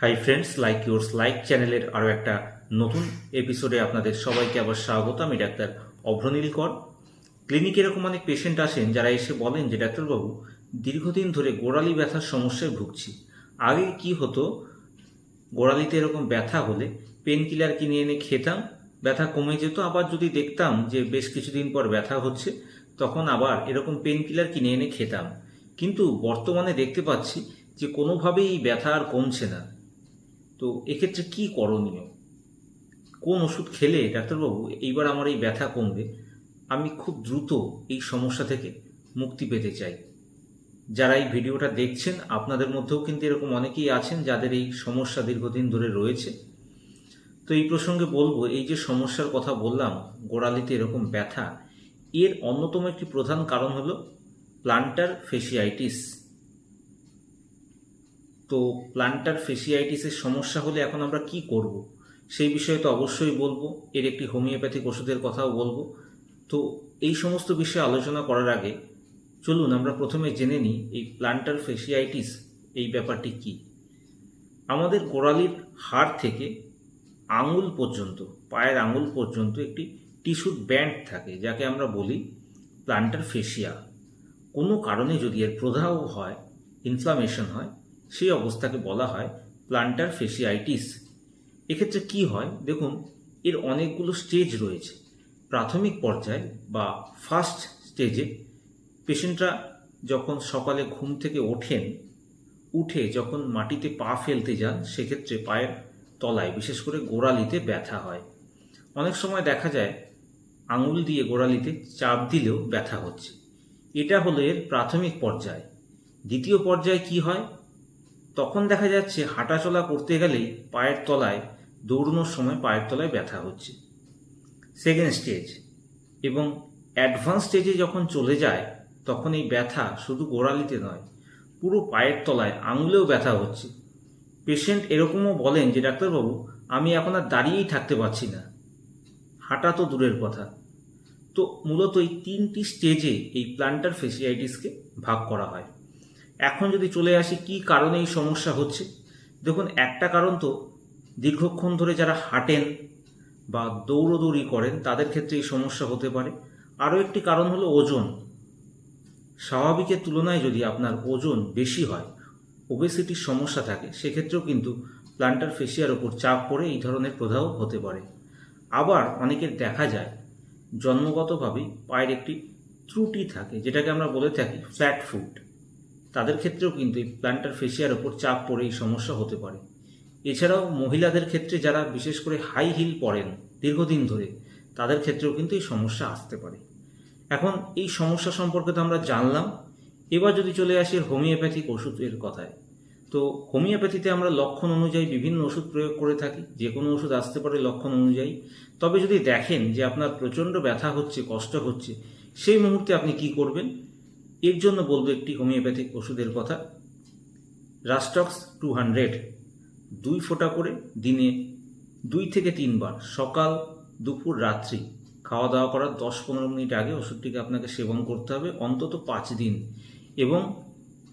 Hi friends like yours like চ্যানেলের আরও একটা নতুন এপিসোডে আপনাদের সবাইকে আবার স্বাগত। আমি ডাক্তার অভ্রনীল কর। ক্লিনিকে এরকম অনেক পেশেন্ট আসেন যারা এসে বলেন যে, ডাক্তারবাবু, দীর্ঘদিন ধরে গোড়ালি ব্যথার সমস্যায় ভুগছি। আগে কি হতো? গোড়ালিতে এরকম ব্যথা হলে পেন কিলার কিনে এনে খেতাম, ব্যথা কমে যেত। আবার যদি দেখতাম যে, বেশ কিছুদিন পর ব্যথা হচ্ছে, তখন আবার এরকম পেন কিলার কিনে এনে খেতাম। কিন্তু বর্তমানে দেখতে পাচ্ছি যে, কোনোভাবেই ব্যথা আর কমছে না। তো এক্ষেত্রে কি করণীয়? কোন ওষুধ খেলে, ডাক্তারবাবু, এইবার আমার এই ব্যথা কমবে, আমি খুব দ্রুত এই সমস্যা থেকে মুক্তি পেতে চাই। যারা এই ভিডিওটা দেখছেন, আপনাদের মধ্যেও কিন্তু এরকম অনেকেই আছেন যাদের এই সমস্যা দীর্ঘদিন ধরে রয়েছে। তো এই প্রসঙ্গে বলব, এই যে সমস্যার কথা বললাম, গোড়ালিতে এরকম ব্যথা, এর অন্যতম একটি প্রধান কারণ হলো প্লান্টার ফেসিয়াইটিস তো প্লান্টার ফেসিয়াইটিসের সমস্যা হলে এখন আমরা কি করব? সেই বিষয়ে তো অবশ্যই বলব। এর একটি হোমিওপ্যাথিক ওষুধের কথাও বলব। তো এই সমস্ত বিষয়ে আলোচনা করার আগে চলুন আমরা প্রথমে জেনে নিই এই প্লান্টার ফেসিয়াইটিস এই ব্যাপারটি কি। আমাদের গোড়ালির হাড় থেকে আঙুল পর্যন্ত, পায়ের আঙুল পর্যন্ত একটি টিস্যুর ব্যান্ড থাকে, যাকে আমরা বলি প্লান্টার ফেসিয়া কোনো কারণে যদি এর প্রদাহ হয় ইনফ্লামেশন হয় সেই অবস্থাকে বলা হয় প্লান্টার ফেসিয়াইটিস এক্ষেত্রে কি হয়? দেখুন, এর অনেকগুলো স্টেজ রয়েছে। প্রাথমিক পর্যায়ে বা ফার্স্ট স্টেজে পেশেন্টরা যখন সকালে ঘুম থেকে ওঠেন, উঠে যখন মাটিতে পা ফেলতে যান, সেক্ষেত্রে পায়ের তলায়, বিশেষ করে গোড়ালিতে ব্যথা হয়। অনেক সময় দেখা যায়, আঙুল দিয়ে গোড়ালিতে চাপ দিলেও ব্যথা হচ্ছে। এটা হলো এর প্রাথমিক পর্যায়। দ্বিতীয় পর্যায়ে কি হয়? তখন দেখা যাচ্ছে হাঁটাচলা করতে গেলেই পায়ের তলায় দৌড়নোর সময় পায়ের তলায় ব্যথা হচ্ছে। সেকেন্ড স্টেজ এবং অ্যাডভান্স স্টেজে যখন চলে যায়, তখন এই ব্যথা শুধু গোড়ালিতে নয়, পুরো পায়ের তলায় আঙুলেও ব্যথা হচ্ছে। পেশেন্ট এরকমও বলেন যে, ডাক্তারবাবু, আমি এখন আর দাঁড়িয়েই থাকতে পারছি না। হাঁটা তো দূরের কথা। তো মূলত এই তিনটি স্টেজে এই প্লান্টার ফেসিয়াইটিসকে ভাগ করা হয়। এখন যদি চলে আসি, কি কারণে এই সমস্যা হচ্ছে? দেখুন, একটা কারণ তো, দীর্ঘক্ষণ ধরে যারা হাঁটেন বা দৌড়োদৌড়ি করেন, তাদের ক্ষেত্রে এই সমস্যা হতে পারে। আরও একটি কারণ হলো ওজন। স্বাভাবিকের তুলনায় যদি আপনার ওজন বেশি হয় ওবেসিটির সমস্যা থাকে, সেক্ষেত্রেও কিন্তু প্লান্টার ফেসিয়ার ওপর চাপ পড়ে, এই ধরনের প্রদাহ হতে পারে। আবার অনেকের দেখা যায় জন্মগতভাবেই পায়ের একটি ত্রুটি থাকে, যেটাকে আমরা বলে থাকি ফ্ল্যাট ফুট তাদের ক্ষেত্রেও কিন্তু এই প্ল্যান্টার ফেসিয়ার ওপর চাপ পড়ে এই সমস্যা হতে পারে। এছাড়াও মহিলাদের ক্ষেত্রে যারা বিশেষ করে হাই হিল পরেন দীর্ঘদিন ধরে, তাদের ক্ষেত্রেও কিন্তু এই সমস্যা আসতে পারে। এখন এই সমস্যা সম্পর্কে তো আমরা জানলাম। এবার যদি চলে আসি হোমিওপ্যাথিক ওষুধের কথায়। তো হোমিওপ্যাথিতে আমরা লক্ষণ অনুযায়ী বিভিন্ন ওষুধ প্রয়োগ করে থাকি যে কোনো ওষুধ আসতে পারে লক্ষণ অনুযায়ী। তবে যদি দেখেন যে আপনার প্রচণ্ড ব্যথা হচ্ছে, কষ্ট হচ্ছে, সেই মুহূর্তে আপনি কি করবেন? এর জন্য বলব একটি হোমিওপ্যাথিক ওষুধের কথা। রাস্টক্স টু হান্ড্রেড দুই ফোঁটা করে দিনে দুই থেকে তিনবার সকাল, দুপুর, রাত্রি খাওয়া দাওয়া করার দশ পনেরো মিনিট আগে ওষুধটিকে আপনাকে সেবন করতে হবে, অন্তত পাঁচ দিন। এবং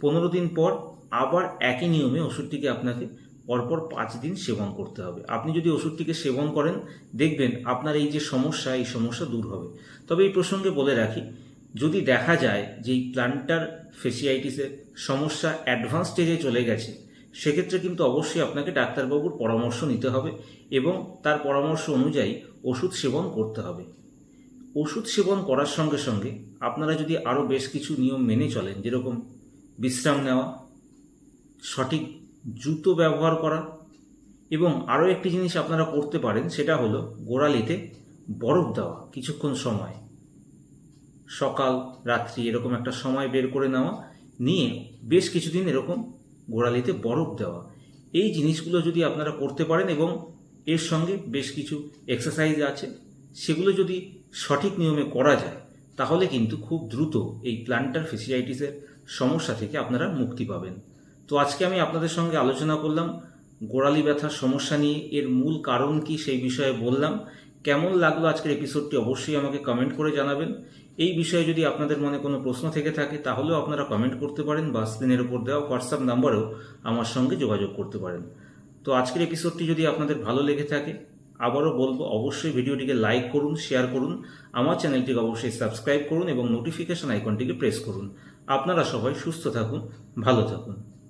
পনেরো দিন পর আবার একই নিয়মে ওষুধটিকে আপনাকে পরপর পাঁচ দিন সেবন করতে হবে। আপনি যদি ওষুধটিকে সেবন করেন, দেখবেন আপনার এই যে সমস্যা, এই সমস্যা দূর হবে। তবে এই প্রসঙ্গে বলে রাখি যদি দেখা যায় যে এই প্লান্টার ফেসিয়াইটিসের সমস্যা অ্যাডভান্স স্টেজে চলে গেছে, সেক্ষেত্রে কিন্তু অবশ্যই আপনাকে ডাক্তারবাবুর পরামর্শ নিতে হবে এবং তার পরামর্শ অনুযায়ী ওষুধ সেবন করতে হবে। ওষুধ সেবন করার সঙ্গে সঙ্গে আপনারা যদি আরও বেশ কিছু নিয়ম মেনে চলেন, যেরকম বিশ্রাম নেওয়া, সঠিক জুতো ব্যবহার করা এবং আরও একটি জিনিস আপনারা করতে পারেন, সেটা হলো গোড়ালিতে বরফ দেওয়া কিছুক্ষণ সময়। সকাল, রাত্রি এরকম একটা সময় বের করে নেওয়া, নিয়ে বেশ কিছুদিন এরকম গোড়ালিতে বরফ দেওয়া। এই জিনিসগুলো যদি আপনারা করতে পারেন এবং এর সঙ্গে বেশ কিছু এক্সারসাইজ আছে, সেগুলো যদি সঠিক নিয়মে করা যায়, তাহলে কিন্তু খুব দ্রুত এই প্লান্টার ফেসিয়াইটিসের সমস্যা থেকে আপনারা মুক্তি পাবেন। তো আজকে আমি আপনাদের সঙ্গে আলোচনা করলাম, গোড়ালি ব্যথার সমস্যা নিয়ে, এর মূল কারণ কি সেই বিষয়ে বললাম। কেমন লাগল আজকের এপিসোডটি অবশ্যই আমাকে কমেন্ট করে জানাবেন। এই বিষয়ে যদি আপনাদের মনে কোনো প্রশ্ন থেকে থাকে, তাহলেও আপনারা কমেন্ট করতে পারেন বা স্ক্রিনের উপর দেওয়া হোয়াটসঅ্যাপ নাম্বারেও আমার সঙ্গে যোগাযোগ করতে পারেন। তো আজকের এপিসোডটি যদি আপনাদের ভালো লেগে থাকে, আবারও বলব, অবশ্যই ভিডিওটিকে লাইক করুন শেয়ার করুন, আমার চ্যানেলটিকে অবশ্যই সাবস্ক্রাইব করুন এবং নোটিফিকেশন আইকনটিকে প্রেস করুন। আপনারা সবাই সুস্থ থাকুন, ভালো থাকুন।